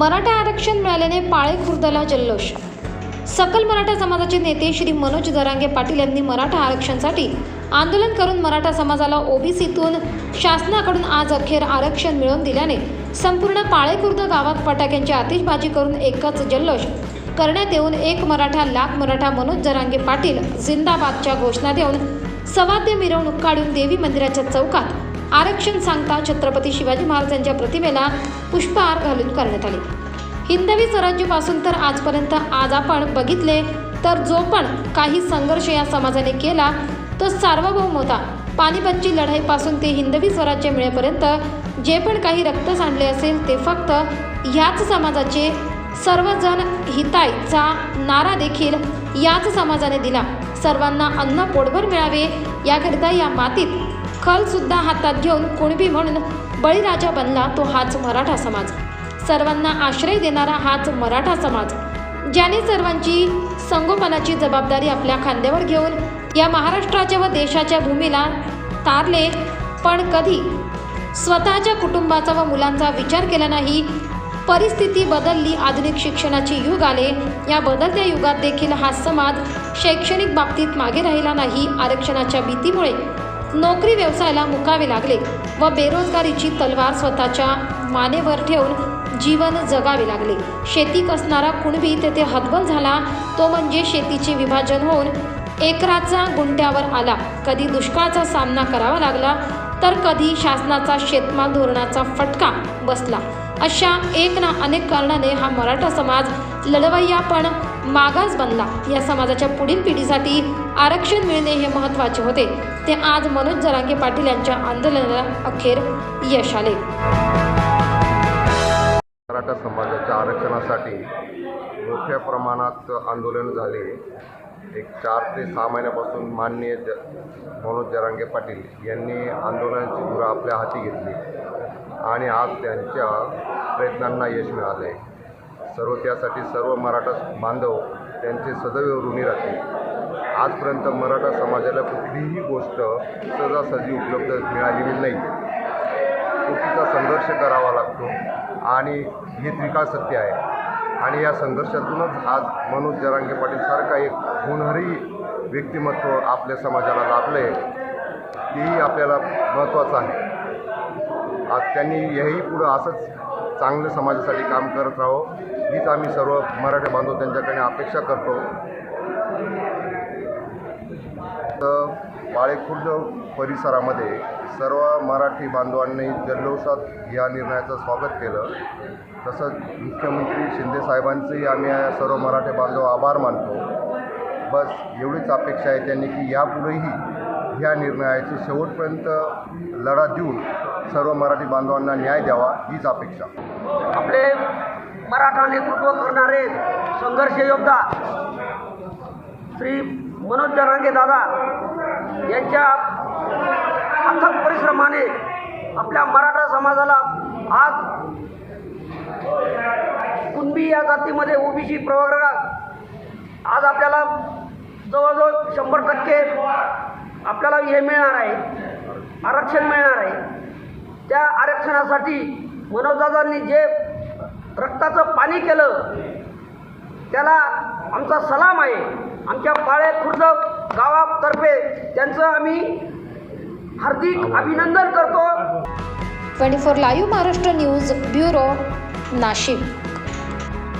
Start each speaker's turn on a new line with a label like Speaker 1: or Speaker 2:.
Speaker 1: मराठा आरक्षण मिळाल्याने पाळे खुर्दला जल्लोष. सकल मराठा समाजाचे नेते श्री मनोज दरांगे पाटील यांनी मराठा आरक्षणसाठी आंदोलन करून मराठा समाजाला ओबीसीतून शासनाकडून आज अखेर आरक्षण मिळवून दिल्याने संपूर्ण पाळेखुर्द गावात फटाक्यांची आतिषबाजी करून एकच जल्लोष करण्यात येऊन एक मराठा लाख मराठा मनोज जरांगे पाटील जिंदाबादच्या घोषणा देऊन सवाद्य मिरवणूक काढून देवी मंदिराच्या चौकात आरक्षण सांगता छत्रपती शिवाजी महाराजांच्या प्रतिमेला पुष्पहार घालून करण्यात आले. हिंदवी स्वराज्यापासून तर आजपर्यंत आज आपण बघितले तर जो पण काही संघर्ष या समाजाने केला तो सार्वभौम होता. पानिपतची लढाईपासून ते हिंदवी स्वराज्य मिळेपर्यंत जे पण काही रक्त सांडले असेल ते फक्त ह्याच समाजाचे सर्वजण हितायचा नारा देखील याच समाजाने दिला. सर्वांना अन्न पोटभर मिळावे याकरिता या मातीत खलसुद्धा हातात घेऊन कुणबी म्हणून बळीराजा बनला तो हाच मराठा समाज. सर्वांना आश्रय देणारा हाच मराठा समाज. ज्याने सर्वांची संगोपनाची जबाबदारी आपल्या खांद्यावर घेऊन या महाराष्ट्राच्या व देशाच्या भूमीला तारले पण कधी स्वतःच्या कुटुंबाचा व मुलांचा विचार केला नाही परिस्थिती बदलली आधुनिक शिक्षणाचे युग आले या बदलत्या युगात देखील हा समाज शैक्षणिक बाबतीत मागे राहिला नाही. आरक्षणाच्या भीतीमुळे नोकरी व्यवसायाला मुकावे लागले व बेरोजगारीची तलवार स्वतःच्या मानेवर ठेवून जीवन जगावे लागले. शेती कसणारा कुणबी तेथे हतबल झाला तो म्हणजे शेतीचे विभाजन होऊन एकराचा गुंट्यावर आला. कधी दुष्काळाचा सामना करावा लागला तर कधी शासनाचा शेतमाल धोरणाचा फटका बसला. अशा एक ना अनेक कारणाने हा मराठा समाज लढवय्या पण मागास बनला या समाजाच्या पुढील पिढीसाठी आरक्षण मिळणे हे महत्त्वाचे होते. ते आज मनोज जरांगे पाटील यांच्या आंदोलनाला अखेर यश आले.
Speaker 2: मराठा समाजाच्या आरक्षणासाठी मोठ्या प्रमाणात आंदोलन झाले. एक चार ते सहा महिन्यापासून माननीय ज मनोज जरांगे पाटील यांनी आंदोलनाची धुरा आपल्या हाती घेतली. आणि आज त्यांच्या प्रयत्नांना यश मिळाले सर्व त्यासाठी सर्व मराठा बांधव त्यांचे सदैव ऋणी राहतील. आजपर्यंत मराठा समाजाला कुठलीही गोष्ट सहजासहजी उपलब्ध मिळालेली नाही. चुकीचा संघर्ष करावा लागतो आणि हे त्रिकाळ सत्य आहे. आणि या संघर्षातूनच आज मनोज जरांगे पाटीलसारखा एक गुणहरी व्यक्तिमत्व आपल्या समाजाला लाभलं आहे तेही आपल्याला महत्त्वाचं आहे. आज त्यांनी हेही पुढं असंच चांगलं समाजासाठी काम करत राहो. हीच आम्ही सर्व मराठी बांधव त्यांच्याकडे अपेक्षा करतो. तर बाळेखुर्द परिसरामध्ये सर्व मराठी बांधवांनी जल्लोषात या निर्णयाचं स्वागत केलं. तसंच मुख्यमंत्री शिंदेसाहेबांचंही आम्ही सर्व मराठी बांधव आभार मानतो. बस एवढीच अपेक्षा आहे त्यांनी की यापुढेही ह्या निर्णयाची शेवटपर्यंत लढा देऊन सर्व मराठी बांधवांना न्याय द्यावा हीच अपेक्षा.
Speaker 3: आपले मराठा नेतृत्व करणारे संघर्ष योद्धा श्री मनोज जरांगे दादा यांच्या अथक परिश्रमाने आपल्या मराठा समाजाला आज कुणबी या जातीमध्ये ओबीसी प्रवर्गात आज आपल्याला जवळजवळ शंभर टक्के आपल्याला हे मिळणार आहे. आरक्षण मिळणार आहे. त्या आरक्षणासाठी मनोजदादांनी जे रक्ताचं पाणी केलं त्याला आमचा सलाम आहे. आमच्या पाळे खुर्द गावातर्फे त्यांचं आम्ही हार्दिक अभिनंदन करतो.
Speaker 1: Twenty four live Maharashtra news bureau Nashik.